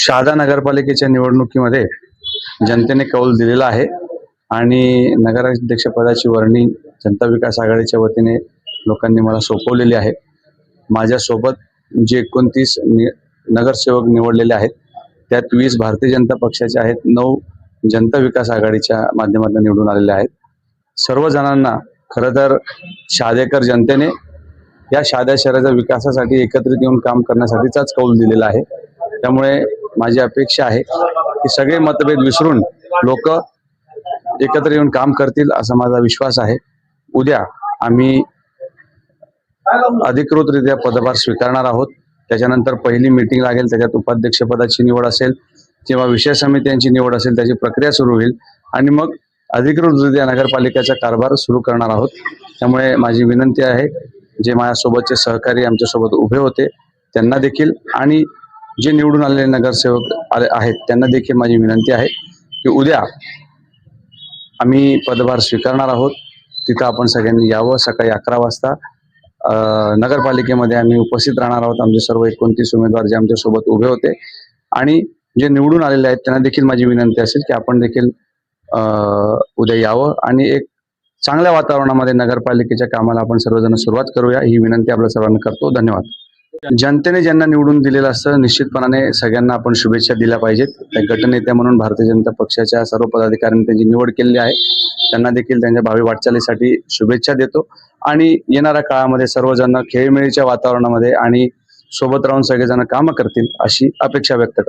शहादा नगरपालिकेच्या निवडणुकीमध्ये जनतेने कौल दिलेला आहे आणि नगराध्यक्षपदाची वर्णी जनता विकास आघाडीच्या वतीने लोकांनी मला सोपवलेली आहे. माझ्यासोबत जे एकोणतीस नि नगरसेवक निवडलेले आहेत त्यात वीस भारतीय जनता पक्षाचे आहेत नऊ जनता विकास आघाडीच्या माध्यमातून निवडून आलेले आहेत. सर्व जणांना खरं तर शादेकर जनतेने या शहाद्या शहराच्या विकासासाठी एकत्रित येऊन काम करण्यासाठीचाच कौल दिलेला आहे. त्यामुळे माझी अपेक्षा आहे की सगळे मतभेद विसरून लोक एकत्र येऊन काम करतील असा माझा विश्वास आहे. उद्या आम्ही अधिकृतरित्या पदभार स्वीकारणार आहोत. त्याच्यानंतर पहिली मीटिंग लागेल त्याच्यात उपाध्यक्षपदाची निवड असेल किंवा विषय समित्यांची निवड असेल त्याची प्रक्रिया सुरू होईल आणि मग अधिकृतरित्या नगरपालिकेचा कारभार सुरू करणार आहोत. त्यामुळे माझी विनंती आहे जे माझ्यासोबतचे सहकारी आमच्यासोबत उभे होते त्यांना देखील आणि जे निवडून आलेले नगरसेवक आले आहेत त्यांना देखील माझी विनंती आहे की उद्या आम्ही पदभार स्वीकारणार आहोत. तिथं आपण सगळ्यांनी यावं. सकाळी अकरा वाजता नगरपालिकेमध्ये आम्ही उपस्थित राहणार आहोत. आमचे सर्व एकोणतीस उमेदवार जे आमच्यासोबत उभे होते. आणि जे निवडून आलेले आहेत त्यांना देखील माझी विनंती असेल की आपण देखील अं, उद्या यावं. आणि एक चांगल्या वातावरणामध्ये नगरपालिकेच्या कामाला आपण सर्वजण सुरुवात करूया ही विनंती आपल्या सर्वांना करतो. धन्यवाद. जनतेने ज्यांना निवडून दिलेलं असतं निश्चितपणाने सगळ्यांना आपण शुभेच्छा दिल्या पाहिजेत. त्या गटनेत्या म्हणून भारतीय जनता पक्षाच्या सर्व पदाधिकाऱ्यांनी त्यांची निवड केलेली आहे. त्यांना देखील त्यांच्या भावी वाटचालीसाठी शुभेच्छा देतो. आणि येणाऱ्या काळामध्ये सर्वजण खेळमेळीच्या वातावरणामध्ये आणि सोबत राहून सगळेजण कामं करतील अशी अपेक्षा व्यक्त करतो.